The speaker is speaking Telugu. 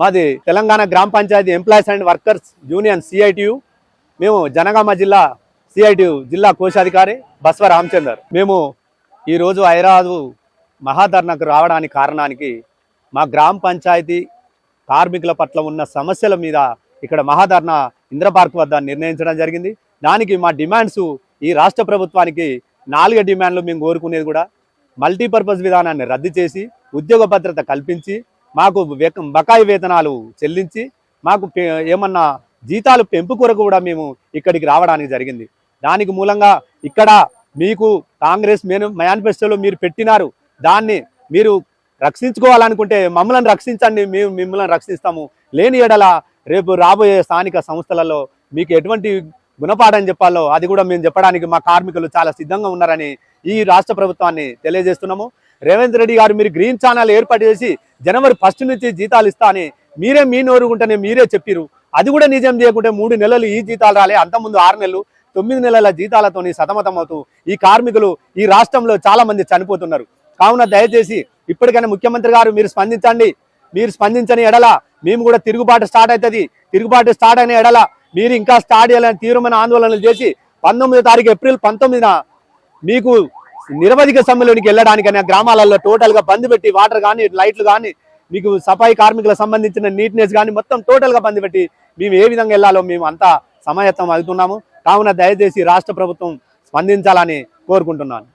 మాది తెలంగాణ గ్రామ panchayat employees and workers union CITU మేము జనగామ జిల్లా సిఐటియు జిల్లా కోశాధికారి బస్వ రామచందర్. మేము ఈరోజు హైదరాబాదు మహాధర్నకు రావడానికి కారణానికి మా గ్రామ పంచాయతీ కార్మికుల పట్ల ఉన్న సమస్యల మీద ఇక్కడ మహాధర్న ఇంద్ర పార్క్ వద్ద నిర్ణయించడం జరిగింది. దానికి మా డిమాండ్స్ ఈ రాష్ట్ర ప్రభుత్వానికి నాలుగు డిమాండ్లు మేము కోరుకునేది కూడా మల్టీపర్పస్ విధానాన్ని రద్దు చేసి ఉద్యోగ భద్రత కల్పించి మాకు బకాయి వేతనాలు చెల్లించి మాకు ఏమన్నా జీతాలు పెంపు కొరకు కూడా మేము ఇక్కడికి రావడానికి జరిగింది. దానికి మూలంగా ఇక్కడ మీకు కాంగ్రెస్ మేను మేనిఫెస్టోలో మీరు పెట్టినారు. దాన్ని మీరు రక్షించుకోవాలనుకుంటే మమ్మల్ని రక్షించండి మేము మిమ్మల్ని రక్షిస్తాము. లేని ఎడల రేపు రాబోయే స్థానిక సంస్థలలో మీకు ఎటువంటి గుణపాఠం చెప్పాలో అది కూడా మేము చెప్పడానికి మా కార్మికులు చాలా సిద్ధంగా ఉన్నారని ఈ రాష్ట్ర ప్రభుత్వాన్ని తెలియజేస్తున్నాము. రేవంత్ రెడ్డి గారు మీరు గ్రీన్ ఛానల్ ఏర్పాటు చేసి జనవరి ఫస్ట్ నుంచి జీతాలు ఇస్తా అని మీరే మీ నోరుకుంటేనే మీరే చెప్పిరు అది కూడా నిజం చేయకుంటే మూడు నెలలు ఈ జీతాలు రాలే అంతకుముందు ఆరు నెలలు తొమ్మిది నెలల జీతాలతోని సతమతమవుతూ ఈ కార్మికులు ఈ రాష్ట్రంలో చాలా మంది చనిపోతున్నారు. కావున దయచేసి ఇప్పటికైనా ముఖ్యమంత్రి గారు మీరు స్పందించండి. మీరు స్పందించని ఎడల మేము కూడా తిరుగుబాటు స్టార్ట్ అవుతుంది తిరుగుబాటు స్టార్ట్ అయిన ఎడల మీరు ఇంకా స్టార్ట్ చేయాలని తీవ్రమైన ఆందోళనలు చేసి పంతొమ్మిదో తారీఖు ఏప్రిల్ పంతొమ్మిదిన మీకు నిరవధిక సమ్మెలోనికి వెళ్ళడానికైనా గ్రామాలలో టోటల్గా బంద్ పెట్టి వాటర్ కానీ లైట్లు కానీ మీకు సఫాయి కార్మికులకు సంబంధించిన నీట్నెస్ కానీ మొత్తం టోటల్గా బంద్ పెట్టి మేము ఏ విధంగా వెళ్ళాలో మేము అంతా సమాయత్తం అవుతున్నాము. కావున దయచేసి రాష్ట్ర ప్రభుత్వం స్పందించాలని కోరుకుంటున్నాను.